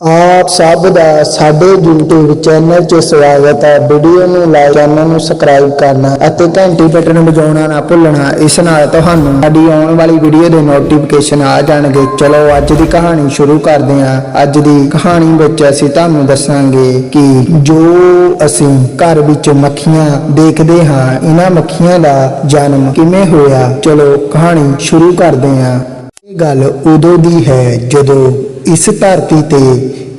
ਆਪ ਸਭ ਦਾ ਸਾਡੇ YouTube ਚੈਨਲ 'ਚ ਸਵਾਗਤ ਹੈ। ਵੀਡੀਓ ਨੂੰ ਲਾਈਕ, ਚੈਨਲ ਨੂੰ ਸਬਸਕ੍ਰਾਈਬ ਕਰਨਾ ਅਤੇ ਘੰਟੀ ਬਟਨ ਵਜਾਉਣਾ ਨਾ ਭੁੱਲਣਾ। ਇਸ ਨਾਲ ਤੁਹਾਨੂੰ ਸਾਡੀ ਆਉਣ ਵਾਲੀ ਵੀਡੀਓ ਦੇ ਨੋਟੀਫਿਕੇਸ਼ਨ ਆ ਜਾਣਗੇ। ਚਲੋ, ਅੱਜ ਦੀ ਕਹਾਣੀ ਸ਼ੁਰੂ ਕਰਦੇ ਹਾਂ। ਅੱਜ ਦੀ ਕਹਾਣੀ ਵਿੱਚ ਅਸੀਂ ਤੁਹਾਨੂੰ ਦੱਸਾਂਗੇ ਕਿ ਜੋ ਅਸੀਂ ਘਰ ਵਿੱਚ ਮੱਖੀਆਂ ਦੇਖਦੇ ਹਾਂ, ਇਹਨਾਂ ਮੱਖੀਆਂ ਦਾ ਜਨਮ ਕਿਵੇਂ ਹੋਇਆ? ਚਲੋ, ਕਹਾਣੀ ਸ਼ੁਰੂ ਕਰਦੇ ਹਾਂ। ਇਹ ਗੱਲ ਉਦੋਂ ਦੀ ਹੈ ਜਦੋਂ ਇਸ ਧਰਤੀ ਤੇ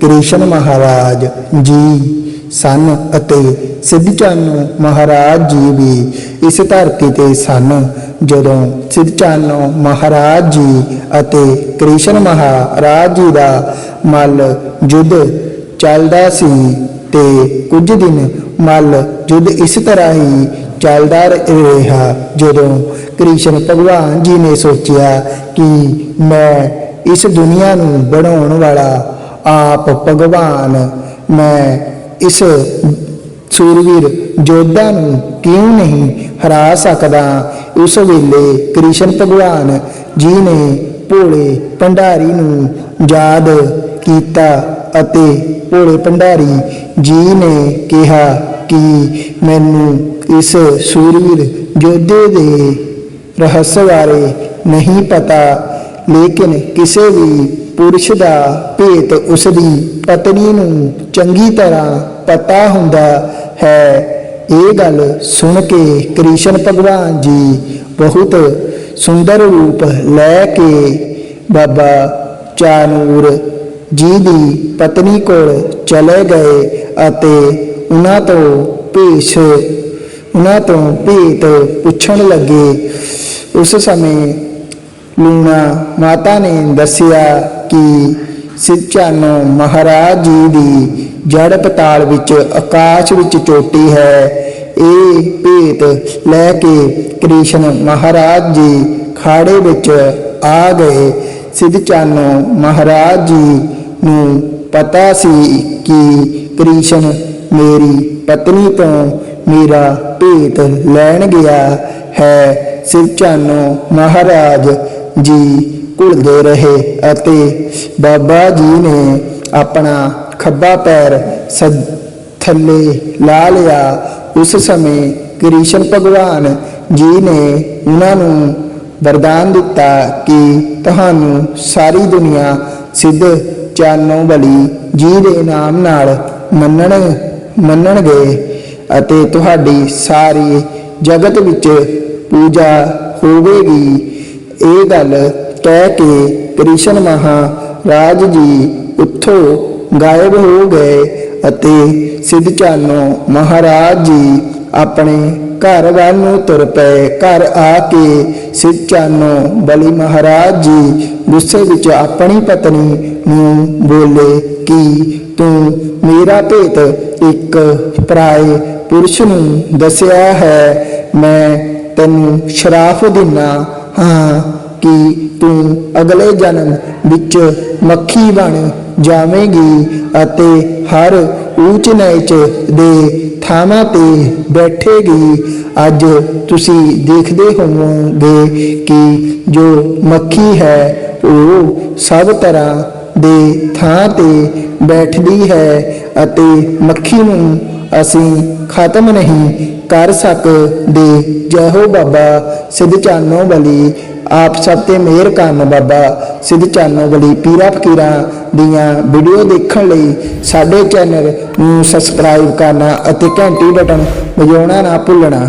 ਕ੍ਰਿਸ਼ਨ ਮਹਾਰਾਜ ਜੀ ਸਨ ਅਤੇ ਸਿੱਧਚੰਨ ਮਹਾਰਾਜ ਜੀ ਵੀ ਇਸ ਧਰਤੀ ਤੇ ਸਨ। ਜਦੋਂ ਸਿੱਧਚੰਨ ਮਹਾਰਾਜ ਜੀ ਅਤੇ ਕ੍ਰਿਸ਼ਨ ਮਹਾਰਾਜ ਜੀ ਦਾ ਮੱਲ ਯੁੱਧ ਚੱਲਦਾ ਸੀ ਤੇ ਕੁਝ ਦਿਨ ਮੱਲ ਯੁੱਧ ਇਸ ਤਰ੍ਹਾਂ ਹੀ ਚੱਲਦਾ ਰਿਹਾ ਜਦੋਂ ਕ੍ਰਿਸ਼ਨ ਭਗਵਾਨ ਜੀ ਨੇ ਸੋਚਿਆ ਕਿ ਮੈਂ ਇਸ ਦੁਨੀਆ ਨੂੰ ਬਣਾਉਣ ਵਾਲਾ ਆਪ ਭਗਵਾਨ ਮੈਂ ਇਸ ਸੂਰਵੀਰ ਯੋਧਾ ਨੂੰ ਕਿਉਂ ਨਹੀਂ ਹਰਾ ਸਕਦਾ? ਉਸ ਵੇਲੇ ਕ੍ਰਿਸ਼ਨ ਭਗਵਾਨ ਜੀ ਨੇ ਭੋਲੇ ਭੰਡਾਰੀ ਨੂੰ ਯਾਦ ਕੀਤਾ ਅਤੇ ਭੋਲੇ ਭੰਡਾਰੀ ਜੀ ਨੇ ਕਿਹਾ ਕਿ ਮੈਨੂੰ ਇਸ ਸੂਰਵੀਰ ਯੋਧੇ ਦੇ ਰਹੱਸ ਬਾਰੇ ਨਹੀਂ ਪਤਾ। ਲੇਕਿਨ ਕਿਸੇ ਵੀ ਪੁਰਸ਼ ਦਾ ਭੇਤ ਉਸ ਦੀ ਪਤਨੀ ਨੂੰ ਚੰਗੀ ਤਰ੍ਹਾਂ ਪਤਾ ਹੁੰਦਾ ਹੈ। ਇਹ ਗੱਲ ਸੁਣ ਕੇ ਕ੍ਰਿਸ਼ਨ ਭਗਵਾਨ ਜੀ ਬਹੁਤ ਸੁੰਦਰ ਰੂਪ ਲੈ ਕੇ ਬਾਬਾ ਚਾਨੂਰ ਜੀ ਦੀ ਪਤਨੀ ਕੋਲ ਚਲੇ ਗਏ ਅਤੇ ਉਹਨਾਂ ਤੋਂ ਭੇਸ਼, ਉਹਨਾਂ ਤੋਂ ਭੇਤ ਪੁੱਛਣ ਲੱਗੇ। ਉਸ ਸਮੇਂ ਲੂਣਾ ਮਾਤਾ ਨੇ ਦੱਸਿਆ ਕਿ ਸਿੱਚਾਨੋ ਮਹਾਰਾਜ ਜੀ ਦੀ ਜੜ ਪਤਾਲ ਵਿੱਚ ਆਕਾਸ਼ ਵਿੱਚ ਚੋਟੀ ਹੈ। ਇਹ ਭੇਤ ਲੈ ਕੇ ਕ੍ਰਿਸ਼ਨ ਮਹਾਰਾਜ ਜੀ ਖਾੜੇ ਵਿੱਚ ਆ ਗਏ। ਸਿੱਧਚਾਨੋ ਮਹਾਰਾਜ ਜੀ ਨੂੰ ਪਤਾ ਸੀ ਕਿ ਕ੍ਰਿਸ਼ਨ ਮੇਰੀ ਪਤਨੀ ਤੋਂ ਮੇਰਾ ਭੇਤ ਲੈਣ ਗਿਆ ਹੈ। ਸਿਰਚਾਨੋ ਮਹਾਰਾਜ ਜੀ ਘੁਲਦੇ ਰਹੇ ਅਤੇ ਬਾਬਾ ਜੀ ਨੇ ਆਪਣਾ ਖੱਬਾ ਪੈਰ ਸੱਜ- ਥੱਲੇ ਲਾ ਲਿਆ। ਉਸ ਸਮੇਂ ਕ੍ਰਿਸ਼ਨ ਭਗਵਾਨ ਜੀ ਨੇ ਉਹਨਾਂ ਨੂੰ ਵਰਦਾਨ ਦਿੱਤਾ ਕਿ ਤੁਹਾਨੂੰ ਸਾਰੀ ਦੁਨੀਆ ਸਿੱਧ ਚਾਨੋ ਬਲੀ ਜੀ ਦੇ ਨਾਮ ਨਾਲ ਮੰਨਣ, ਮੰਨਣਗੇ ਅਤੇ ਤੁਹਾਡੀ ਸਾਰੀ ਜਗਤ ਵਿੱਚ ਪੂਜਾ ਹੋਵੇਗੀ। ਇਹ ਗੱਲ ਕਹਿ ਕੇ ਕ੍ਰਿਸ਼ਨ ਮਹਾਰਾਜ ਜੀ ਉੱਥੋਂ ਗਾਇਬ ਹੋ ਗਏ ਅਤੇ ਸਿੱਧਚਾਨੋ ਮਹਾਰਾਜ ਜੀ ਆਪਣੇ ਘਰ ਵੱਲ ਨੂੰ ਤੁਰ ਪਏ। ਘਰ ਆ ਕੇ ਸਿੱਧਚਾਨੋ ਬਲੀ ਮਹਾਰਾਜ ਜੀ ਗੁੱਸੇ ਵਿੱਚ ਆਪਣੀ ਪਤਨੀ ਨੂੰ ਬੋਲੇ ਕਿ ਤੂੰ ਮੇਰਾ ਭੇਤ ਇੱਕ ਪਰਾਏ ਪੁਰਸ਼ ਨੂੰ ਦੱਸਿਆ ਹੈ, ਮੈਂ ਤੈਨੂੰ ਸ਼ਰਾਫ ਦਿਨਾ। ਹਾਂ ਕਿ ਤੂੰ ਅਗਲੇ ਜਨਮ ਵਿੱਚ ਮੱਖੀ ਬਣ ਜਾਵੇਂਗੀ ਅਤੇ ਹਰ ਊਚ ਨੀਚ ਦੇ ਥਾਵਾਂ ਤੇ ਬੈਠੇਗੀ। ਅੱਜ ਤੁਸੀਂ ਦੇਖਦੇ ਹੋਵੋਗੇ ਕਿ ਜੋ ਮੱਖੀ ਹੈ, ਉਹ ਸਭ ਤਰ੍ਹਾਂ ਦੇ ਥਾਂ ਤੇ ਬੈਠਦੀ ਹੈ ਅਤੇ ਮੱਖੀ ਨੂੰ ਅਸੀਂ ਖਤਮ ਨਹੀਂ ਕਰ ਸਕਦੇ। ਜੈ ਹੋ ਬਾਬਾ, ਸਿੱਧ ਚਾਨੋ ਬਲੀ। ਆਪ ਸਭ ਤੇ ਮਿਹਰ ਕਰਨ ਬਾਬਾ, ਸਿੱਧ ਚਾਨੋ ਬਲੀ। ਪੀਰਾ ਫਕੀਰਾਂ ਦੀਆਂ ਵੀਡੀਓ ਦੇਖਣ ਲਈ ਸਾਡੇ ਚੈਨਲ ਨੂੰ ਸਬਸਕ੍ਰਾਈਬ ਕਰਨਾ ਅਤੇ ਘੰਟੀ ਬਟਨ ਵਜਾਉਣਾ ਨਾ ਭੁੱਲਣਾ।